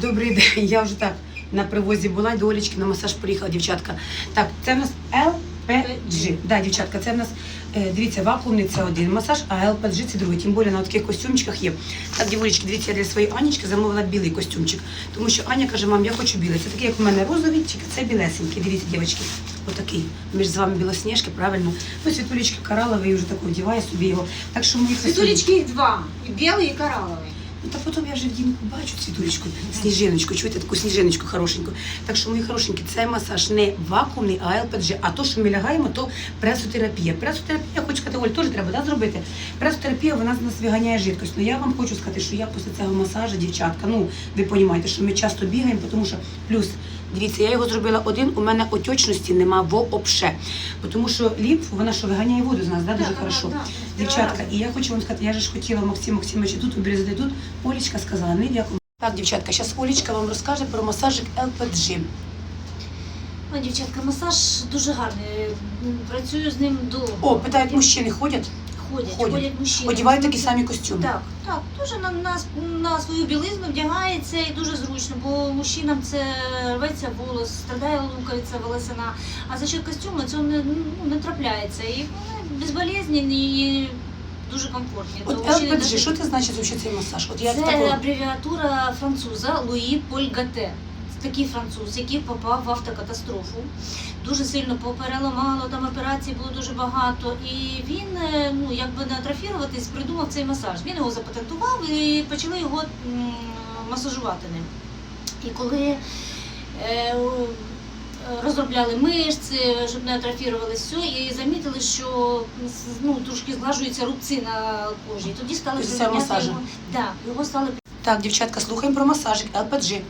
Добрий день. Я вже так на привозі була, до Олечки на масаж приїхала, дівчатка. Так, це в нас LPG. Да, дівчатка, це в нас, е, дивіться, вакуумний це один масаж, а LPG це другий. Тим більше на таких костюмчиках є. Так, дівулечки, дивіться, я для своєї Анічки замовила білий костюмчик. Тому що Аня каже, мам, я хочу білий. Це такий, як у мене розовий, тільки це білесенький. Дивіться, дівчатки, отакий. Ми ж з вами білосніжки, правильно. Ну, світулечки кораловий, вже так одіває собі його. Так що мої Цветулечки их два. И белый, и коралловый. Ну, та потім я вже в Дімку бачу цвітулечку, сніжиночку, чуєте таку сніжиночку хорошеньку. Так що, мої хорошенькі, цей масаж не вакуумний, а ЛПДЖ. А то, що ми лягаємо, то пресотерапія. Пресотерапія, хочу сказати, Оль, теж треба да, зробити. Пресотерапія, вона з нас виганяє жидкость. Ну я вам хочу сказати, що я після цього масажу, дівчатка, ну ви розумієте, що ми часто бігаємо, тому що плюс. Дивіться, я його зробила один, у мене отечності нема вообще. Тому що лімфу, вона що виганяє воду з нас, да, дуже Да, хорошо. да, да. Дівчатка, і я хочу вам сказати, я ж хотіла Максим Максимовича тут обрізати тут. Олечка сказала, не дякую. Так, дівчатка, зараз Олечка вам розкаже про масажик ЛПГ. Ну, дівчатка, масаж дуже гарний. Працюю з ним довго. О, питають, мужчини ходять? Ходять, ходять. ходять, мужчини. Одівають такі самі костюми. Так, так, дуже на, на, на свою білизну вдягається і дуже зручно, бо мужчинам це рветься волос, страдає луковиця волосина, а за счет костюму це не, ну, не трапляється. І вони безболезнені і дуже комфортні. От ЛПГ, навіть- що це значить взагалі цей масаж? От я Це такого... абревіатура француза Луї Поль Гате. Це такий француз, який попав в автокатастрофу. Дуже сильно попереламало, там операцій було дуже багато. І він, е, ну якби не атрофіруватись, придумав цей масаж. Він його запатентував і почали його масажувати ним. І коли е, розробляли мишці, щоб не атрофірувалися, все, і замітили, що ну, трошки зглажуються рубці на кожі. І тоді стали його. Да, його стали Так, дівчатка, слухаємо про масажик ЛПГ.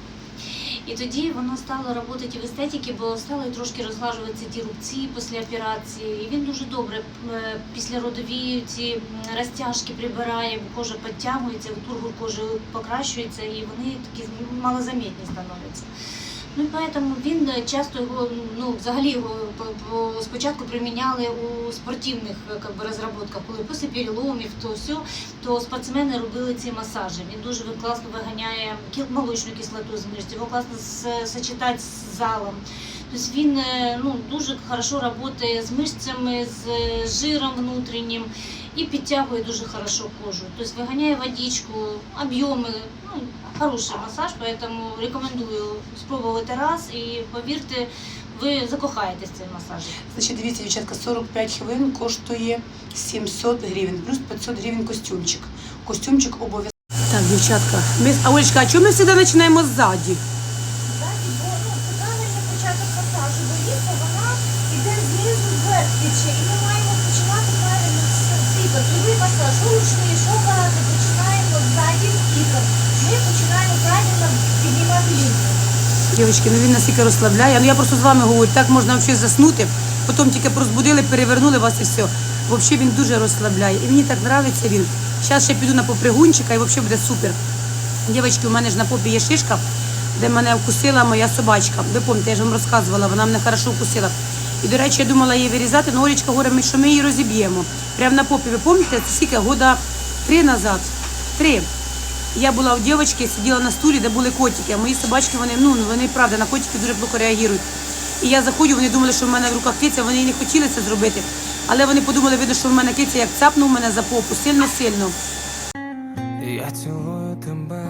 І тоді воно стало працювати в естетиці, бо стали трошки розглажуватися ті рубці після операції. І він дуже добре е, після родові ці розтяжки прибирає, кожа підтягується, тургур кожи покращується, і вони такі малозамітні становляться. Ну і поэтому він е, часто його, ну взагалі його по- по- спочатку приміняли у спортивних е, как би, розробках, коли після переломів, то все, то спортсмени робили ці масажі. Він дуже класно виганяє молочну кислоту з мишці, його класно сочетати з залом. Тобто він е, ну, дуже хорошо працює з мишцями, з е, жиром внутрішнім і підтягує дуже хорошо кожу. Тобто виганяє водичку, об'єми. Ну, хороший масаж, поэтому рекомендую спробувати раз і повірте, ви закохаєтесь в цей масаж. Значить, дивіться, дівчатка, 45 хвилин коштує 700 гривень, плюс 500 гривень костюмчик. Костюмчик обов'язково. Так, дівчатка, ми... а Олечка, а чому ми завжди починаємо? Ззаді, бо ну, це правильний початок масажу, бо ліпо вона йде знизу вверх тече, і ми маємо починати правильно з пікати. Любий масаж, що ручний, що багато, починаємо ззаді з пікати. Ми починаємо правильно піднімати лінію. Дівчатки, ну він настільки розслабляє. Ну я просто з вами говорю, так можна взагалі заснути. Потім тільки розбудили, перевернули вас і все. Взагалі він дуже розслабляє. І мені так подобається він. Зараз ще піду на попригунчика і взагалі буде супер. Дівчатки, у мене ж на попі є шишка, де мене вкусила моя собачка. Ви пам'ятаєте, я ж вам розказувала, вона мене хорошо вкусила. І, до речі, я думала її вирізати, але Олечка говорить, що ми її розіб'ємо. Прямо на попі, ви пам'ятаєте, скільки года три назад. Три. Я була у дівчинки, сиділа на стулі, де були котики. А мої собачки, вони, ну, вони правда, на котики дуже плохо реагують. І я заходжу, вони думали, що в мене в руках киця, вони і не хотіли це зробити. Але вони подумали, видно, що в мене киця як цапнув мене за попу, сильно-сильно. Я цілую тебе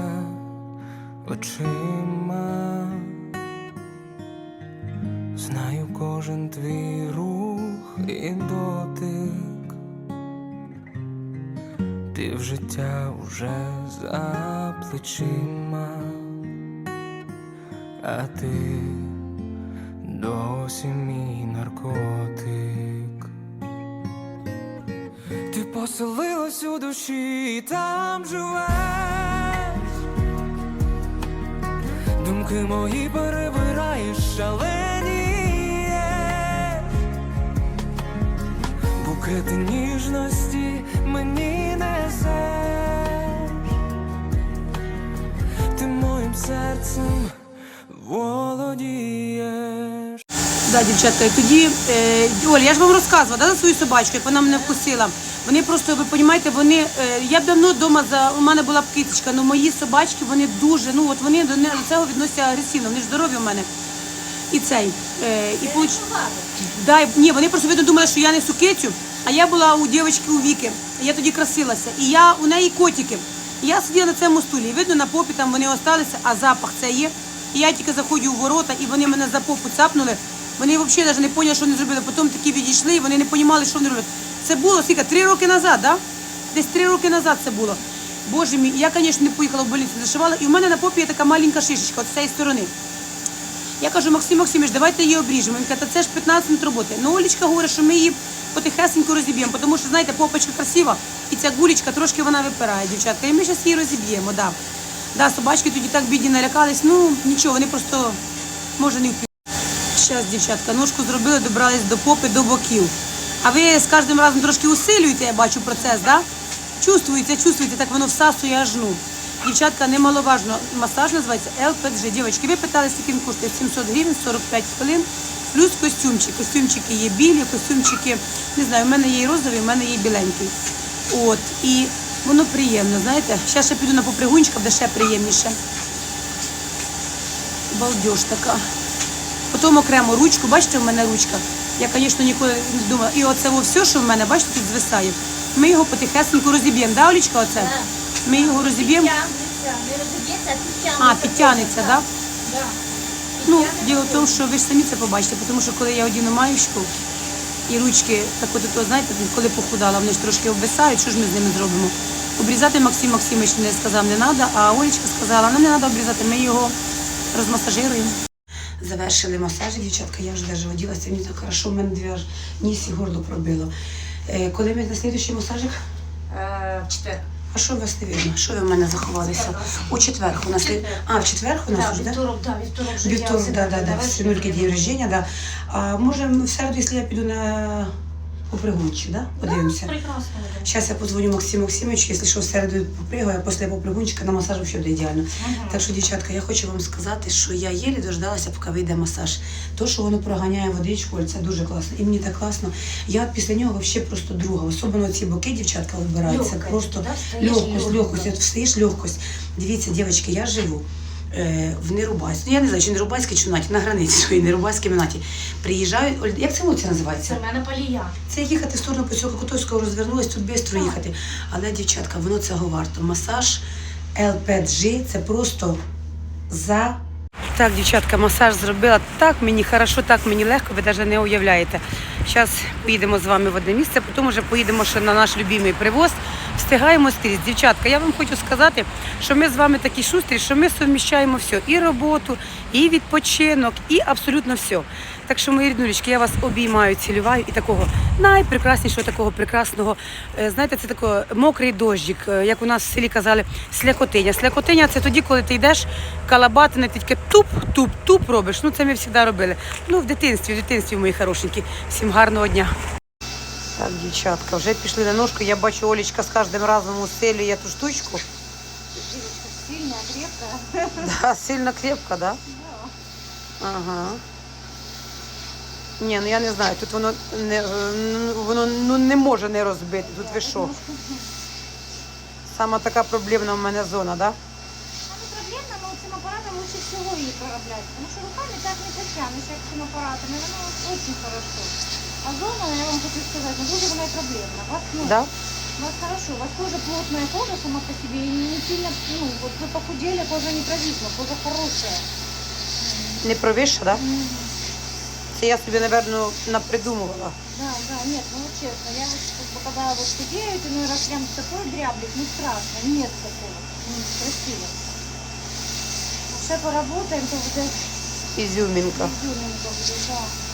очима, знаю кожен твій рух і дотик, ти в життя уже за плечима, а ти досі мій наркотик. Ти поселилась у душі і там живеш. Думки мої перебираєш шаленієш Букети ніжності мені серцем володієш Да, дівчатка, і тоді, е, Оля, я ж вам розказувала да, за свою собачку, як вона мене вкусила. Вони просто, ви розумієте, вони. е, Я б давно вдома за у мене була б киточка, але мої собачки вони дуже, ну от вони до не- до цього відносяться агресивно, вони ж здорові у мене. І цей. Е, і получ... Да, і- ні, вони просто видно думали, що я несу кицю, а я була у дівчинки у віки. Я тоді красилася. І я у неї котики. Я сиділа на цьому стулі. Видно, на попі там вони осталися, а запах це є. І я тільки заходжу у ворота, і вони мене за попу цапнули. Вони взагалі навіть не поняли, що вони зробили. Потім такі відійшли, і вони не розуміли, що вони роблять. Це було скільки? Три роки назад, да? Десь три роки назад це було. Боже мій, я, звісно, не поїхала в больницю, зашивала, і в мене на попі є така маленька шишечка, от з цієї сторони. Я кажу, Максим Максимович, давайте її обріжемо. Він каже, «Та це ж 15 минут роботи. Ну, Олечка говорить, що ми її потихесенько розіб'ємо, тому що, знаєте, попочка красива, і ця гулечка трошки вона випирає, дівчатка. І ми зараз її розіб'ємо, да. Да, собачки тоді так бідні налякались, ну нічого, вони просто, може, не впів. Зараз, дівчатка, ножку зробили, добрались до попи, до боків. А ви з кожним разом трошки усилюєте, я бачу процес, да? Чувствуєте, чувствуєте, так воно всасує аж ну. Дівчатка, немаловажно, масаж називається ЛПДЖ. Дівчатки, ви питали, скільки він коштує? 700 гривень, 45 хвилин, плюс костюмчик. Костюмчики є білі, костюмчики, не знаю, в мене є і розовий, в мене є біленький. От, і воно приємно, знаєте. Зараз ще піду на попригунчика, де ще приємніше. Балдеж така. Потім окремо ручку, бачите, в мене ручка. Я, звісно, ніколи не думала. І оце во все, що в мене, бачите, тут звисає. Ми його потихесенько розіб'ємо, да, Олічка, оце? Ми його розіб'ємо. Не розіб'ється, а підтягнеться. А, підтягнеться, так? Да? Да. Ну, діло в тому, що ви ж самі це побачите, тому що коли я одіну маєчку і ручки, так от, то, знаєте, коли похудала, вони ж трошки обвисають, що ж ми з ними зробимо? Обрізати Максим Максимович не сказав, не треба, а Олечка сказала, нам не треба обрізати, ми його розмасажируємо. Завершили масаж, дівчатка, я вже даже оділася, мені так хорошо, в мене дві ніс і горло пробило. Е, коли ми на слідуючий масажик? В четвер. А що у вас не видно? Що ви в мене заховалися? У четвер у нас. А, в четвер у нас Да, вже, так? вівторок, да, вівторок вже Вівторок, да, да, да. Синульки день рождения, да. А може в середу, якщо я піду на попригунчик, да? Подивимося. Прекрасно. Зараз я подзвоню Максиму Максимовичу, якщо що в середу попригаю, а після попригунчика на масаж взагалі буде ідеально. Так що, дівчатка, я хочу вам сказати, що я єлі дождалася, поки вийде масаж. То, що воно проганяє водичку, це дуже класно. І мені так класно. Я після нього взагалі просто друга. Особливо ці боки, дівчатка, вибираються. Легкость, Просто да, легкость, легко. легкость. От встаєш легкость. Дивіться, дівчатки, я живу. Е, В Нерубайську. Ну, я не знаю, чи Нерубайській, чи наті, на границі своїй Нерубайській наті. Приїжджаю, Оль, як це вулиця називається? Це мене полія. Це їхати в сторону поцілку Котовського розвернулась, тут швидко їхати. Але, дівчатка, воно цього варто. Масаж LPG це просто за. Так, дівчатка, масаж зробила так мені хорошо, так мені легко, ви навіть не уявляєте. Зараз поїдемо з вами в одне місце, потім вже поїдемо ще на наш любимий привоз. Встигаємо скрізь. Дівчатка, я вам хочу сказати, що ми з вами такі шустрі, що ми суміщаємо все. І роботу, і відпочинок, і абсолютно все. Так що, мої ріднулечки, я вас обіймаю, цілюваю і такого найпрекраснішого, такого прекрасного, е, знаєте, це такий мокрий дощик, е, як у нас в селі казали, слякотиня. Слякотиня це тоді, коли ти йдеш калабатини, ти тільки туп-туп-туп робиш. Ну, це ми завжди робили. Ну, в дитинстві, в дитинстві, мої хорошенькі. Всім гарного дня. Так, дівчатка, вже пішли на ножку. Я бачу, Олечка з кожним разом усилює ту штучку. Сильна, крепка. Да, сильно крепко, да? Ага. Ні, ну я не знаю, тут воно не, е, ну, воно ну, не може не розбити. Тут ви що? Сама така проблемна в мене зона, да? Саме проблемно, але цим апаратом лучше всього її проробляти. Тому що руками так не потягнеш, як цим апаратом. І воно дуже хорошо. А зона, я вам хочу сказати, ну, вона і проблемна. У вас, ну, Да? у вас хорошо, у вас кожа плотная кожа сама по себе, и не сильно, ну, вот вы похудели, кожа не провисла, кожа хорошая. Не провиша, да? Це я собі, напевно, напридумувала. Да, да, нет, ну вот честно, я вот, как бы, когда вот худею, иной раз прям такой дряблик, не страшно, нет такого, ну, красиво. Все поработаем, то будет Ізюмінка. изюминка будет, да.